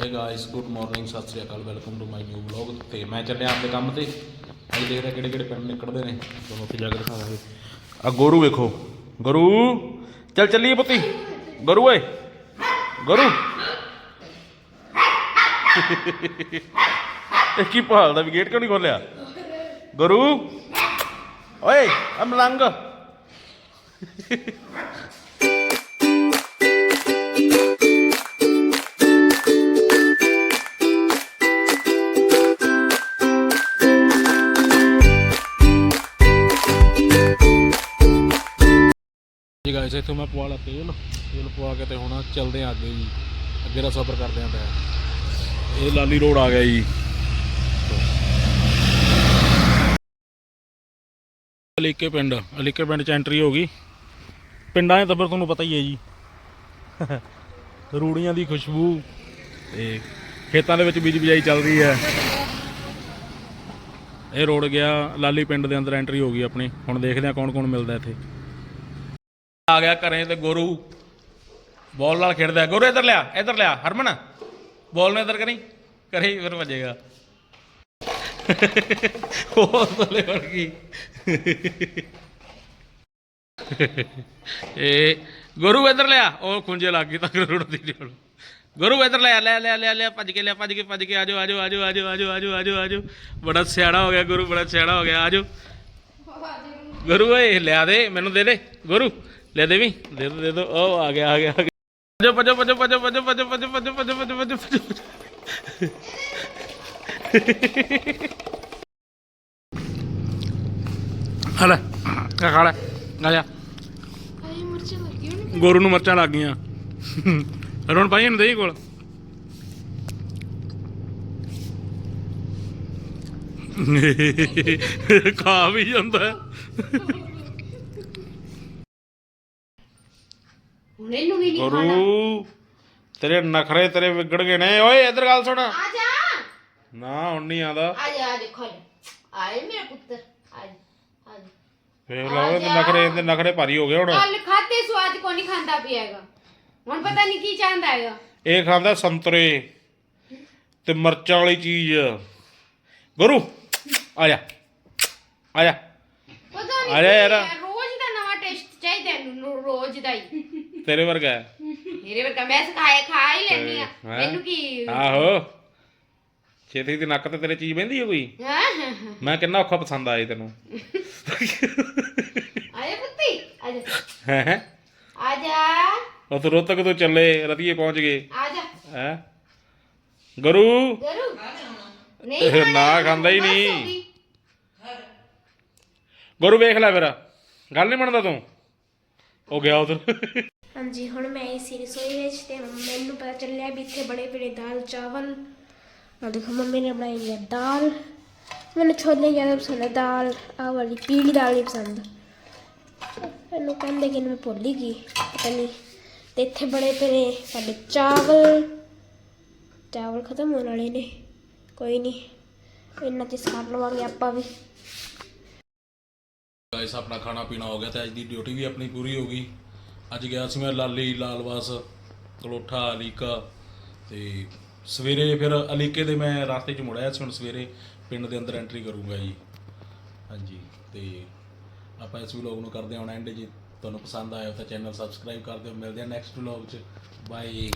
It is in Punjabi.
Hey guys good morning Sat Sri Akal welcome to my new vlog ਤੇ ਮੈਂ ਚੱਲਿਆ ਆਪਣੇ ਕੰਮ ਤੇ। ਅੱਜ ਦੇਖਦੇ ਕਿਹੜੇ ਕਿਹੜੇ ਪਿੰਡ ਨਿਕਲਦੇ ਨੇ। ਤੁਹਾਨੂੰ ਉੱਥੇ ਜਾ ਕੇ ਦਿਖਾਵਾਂਗੇ ਆ ਗੋਰੂ ਵੇਖੋ। ਗਰੂ, ਚੱਲ ਚੱਲੀਏ ਪੁੱਤੀ। ਗਰੂ ਓਏ। ਗਰੂ। ਇਹ ਕੀ ਭਾਲਦਾ ਵੀ ਗੇਟ ਕਿਉਂ ਨਹੀਂ ਖੋਲਿਆ ਗਰੂ। ਓਏ ਆ ਗਾਇਸ ਇੱਥੋਂ ਮੈਂ ਪਵਾ ਲਾ ਤੇਲ। ਤੇਲ ਪਵਾ ਕੇ ਤੇ ਹੁਣ ਚੱਲਦੇ ਆ ਅੱਗੇ ਜੀ। ਅੱਗੇ ਦਾ ਸਫ਼ਰ ਕਰਦੇ ਆਂ ਪਿਆ ਇਹ ਲਾਲੀ ਰੋਡ ਆ ਗਿਆ ਜੀ। ਅਲੀਕੇ ਪਿੰਡ ਅਲੀਕੇ ਪਿੰਡ ਚ ਐਂਟਰੀ ਹੋ ਗਈ। ਪਿੰਡਾਂ ਦੇ ਤਬਰ ਤੁਹਾਨੂੰ ਪਤਾ ਹੀ ਹੈ ਜੀ। ਰੂੜੀਆਂ ਦੀ ਖੁਸ਼ਬੂ ਤੇ ਖੇਤਾਂ ਦੇ ਵਿੱਚ ਬੀਜ ਬਿਜਾਈ ਚੱਲ ਰਹੀ ਹੈ। ਇਹ ਰੋਡ ਗਿਆ ਲਾਲੀ ਪਿੰਡ ਦੇ ਅੰਦਰ ਐਂਟਰੀ ਹੋ ਗਈ ਆਪਣੀ। ਹੁਣ ਦੇਖਦੇ ਹਾਂ ਕੌਣ ਕੌਣ ਮਿਲਦਾ ਇੱਥੇ। ਆ ਗਿਆ ਘਰੇ ਤੇ ਗੋਰੂ ਬੋਲ ਨਾਲ ਖੇਡਦਾ ਹੈ। ਗੋਰੂ ਇੱਧਰ ਲਿਆ ਇੱਧਰ ਲਿਆ, ਹਰਮਨ। ਬੋਲ ਨੂੰ ਇੱਧਰ ਕਰੀ, ਕਰੇ, ਫਿਰ ਵੱਜੇਗਾ। ਉਹ ਥੱਲੇ ਵੜ ਗਈ ਇਹ ਗੋਰੂ ਇੱਧਰ ਲਿਆ, ਉਹ ਖੁੰਝੇ ਲੱਗ ਗਈ ਤਾਂ ਰੁੜਦੀ ਨਹੀਂ ਗੁਰੂ ਇੱਧਰ ਲਿਆ ਲੈ ਲੈ ਲੈ ਲੈ ਭੱਜ ਕੇ, ਲਿਆ, ਭੱਜ ਕੇ ਭੱਜ ਕੇ, ਆਜੋ ਆਜੋ ਆਜੋ ਆਜੋ ਆਜੋ ਆਜੋ ਆਜੋ ਆਜੋ। ਬੜਾ ਸਿਆਣਾ ਹੋ ਗਿਆ ਗੁਰੂ, ਬੜਾ ਸਿਆਣਾ ਹੋ ਗਿਆ, ਆਜੋ। ਗੁਰੂ ਓਏ, ਲਿਆ ਦੇ, ਮੈਨੂੰ ਦੇ ਦੇ, ਗੁਰੂ। ਲੈ ਦੇ ਵੀ ਦੇ ਦੋ ਦੇ ਦੋ ਉਹ ਆ ਗਿਆ ਆ ਗਿਆ ਭੱਜੋ ਭੱਜੋ ਭੱਜੋ ਭੱਜੋ ਭੱਜੋ ਭੱਜੋ ਭੱਜੋ ਭੱਜੋ ਭੱਜੋ ਭੱਜੋ ਭੱਜੋ ਭੱਜੋ ਹਲਾ ਕਾ ਖਾ ਲੈ ਆ ਜਾ ਆਈ ਮਿਰਚ ਲੱਗੀ ਹੋਣੀ ਗੋਰੂ ਨੂੰ ਮਰਚਾਂ ਲੱਗ ਗਈਆਂ ਰਣ ਭਾਈ ਨੂੰ ਦੇਈ ਕੋਲ ਖਾ ਵੀ ਜਾਂਦਾ ਹੁਣ ਇਹਨੂੰ ਵੀ ਨਹੀਂ ਖਾਣਾ। ਗੁਰੂ ਤੇਰੇ ਨਖਰੇ ਤੇਰੇ ਵਿਗੜ ਗਏ ਨੇ। ਓਏ ਇੱਧਰ ਗੱਲ ਸੁਣ। ਆ ਜਾ। ਨਾ ਹੁਣ ਨਹੀਂ ਆਂਦਾ ਆ ਜਾ ਆ ਦੇਖੋ ਆਏ ਮੇਰਾ ਪੁੱਤਰ। ਆ ਜਾ ਆ ਜਾ। ਫੇਰ ਲਾਓ ਇਹਦੇ ਨਖਰੇ ਇਹਦੇ ਨਖਰੇ ਭਾਰੀ ਹੋ ਗਏ ਹੁਣ। ਕੱਲ ਖਾਤੇ ਸਵਾਦ ਕੋ ਨਹੀਂ ਖਾਂਦਾ ਪਿਆਗਾ ਹੁਣ ਪਤਾ ਨਹੀਂ ਕੀ ਚਾਹੁੰਦਾ ਹੈਗਾ। ਇਹ ਖਾਂਦਾ ਸੰਤਰੇ ਤੇ ਮਿਰਚਾਂ ਵਾਲੀ ਚੀਜ਼। ਗੁਰੂ ਆ ਜਾ। ਆ ਜਾ। ਪਤਾ ਨਹੀਂ ਆ ਜਾ ਯਾਰ। ਇਹਨੂੰ ਰੋਜ਼ ਦਾ ਹੀ। ਤੇਰੇ ਵਰਗਾ ਹੈ। ਮੇਰੇ ਵਰਗਾ ਮੈਂ ਸਿਖਾਏ ਖਾ ਹੀ ਲੈਣੀ ਆ। ਹੈਂ? ਮੈਨੂੰ ਕੀ? ਆਹੋ। ਛੇਤੀ ਦੀ ਨੱਕ ਤੇ ਤੇਰੇ ਚੀਜ਼ ਬਹਿੰਦੀ ਹੈ ਕੋਈ ਹਾਂ। ਮੈਂ ਕਿੰਨਾ ਔਖਾ ਪਸੰਦ ਆਏ ਤੈਨੂੰ। ਆਏ ਪੁੱਤੀ ਆ ਜਾ। ਹੈ ਆ ਜਾ। ਉਹ ਤੋਂ ਰੋਤਕ ਤੋਂ ਚੱਲੇ ਰਤੀਏ ਪਹੁੰਚ ਗਏ। ਆ ਜਾ। ਹੈ? ਗੁਰੂ? ਗਰੂ? ਨਹੀਂ ਇਹ ਖਾਣਾ, ਨਾ ਖਾਂਦਾ ਹੀ ਬਸ ਨਹੀਂ। ਗਈ। ਗੁਰੂ ਵੇਖ ਲੈ ਮੇਰਾ ਗੱਲ ਨਹੀਂ ਮੰਨਦਾ ਤੂੰ? ਉਹ ਗਿਆ ਉਧਰ। ਹਾਂਜੀ, ਹੁਣ ਮੈਂ ਇਸੇ ਰਸੋਈ ਵਿੱਚ ਤੇ ਮੈਨੂੰ ਪਤਾ ਚੱਲਿਆ ਵੀ ਇੱਥੇ ਬੜੇ ਬੜੇ ਦਾਲ, ਚਾਵਲ। ਆ ਦੇਖੋ, ਮੰਮੀ ਨੇ ਬਣਾਈ ਹੈ ਦਾਲ। ਮੈਨੂੰ ਛੋਲੇ ਜ਼ਿਆਦਾ ਪਸੰਦ ਹੈ ਦਾਲ, ਆਹ ਵਾਲੀ ਪੀਲੀ ਦਾਲ ਨਹੀਂ ਪਸੰਦ। ਮੈਨੂੰ ਕਹਿੰਦੇ ਕਿ ਮੈਂ ਭੁੱਲ ਗਈ, ਪਤਾ ਨਹੀਂ। ਤੇ ਇੱਥੇ ਬੜੇ ਬੜੇ ਸਾਡੇ ਚਾਵਲ। ਚਾਵਲ ਖਤਮ ਹੋਣ ਵਾਲੇ ਨੇ, ਕੋਈ ਨਹੀਂ। ਇਹਨਾਂ ਤੇ ਸਾਰ ਲਵਾਂਗੇ ਆਪਾਂ ਵੀ। ਗਾਇਸ ਆਪਣਾ ਖਾਣਾ ਪੀਣਾ ਹੋ ਗਿਆ ਤੇ ਅੱਜ ਦੀ ਡਿਊਟੀ ਵੀ ਆਪਣੀ ਪੂਰੀ ਹੋ ਗਈ। ਅੱਜ ਗਿਆ ਸੀ ਮੈਂ ਲਾਲੀ, ਲਾਲਵਾਸ, ਕਲੋਠਾ, ਅਲੀਕਾ ਤੇ ਸਵੇਰੇ ਫਿਰ ਅਲੀਕੇ ਦੇ ਮੈਂ ਰਸਤੇ 'ਚ ਮੁੜਿਆ ਸੀ, ਹੁਣ ਸਵੇਰੇ ਪਿੰਡ ਦੇ ਅੰਦਰ ਐਂਟਰੀ ਕਰੂੰਗਾ ਜੀ। ਹਾਂਜੀ, ਤੇ ਆਪਾਂ ਇਸ ਵਲੌਗ ਨੂੰ ਕਰਦੇ ਹਾਂ ਹੁਣ ਐਂਡ ਜੀ। ਤੁਹਾਨੂੰ ਪਸੰਦ ਆਇਆ ਤਾਂ ਚੈਨਲ ਸਬਸਕ੍ਰਾਈਬ ਕਰ ਦਿਓ। ਮਿਲਦੇ ਹਾਂ ਨੈਕਸਟ ਵਲੌਗ 'ਚ। ਬਾਏ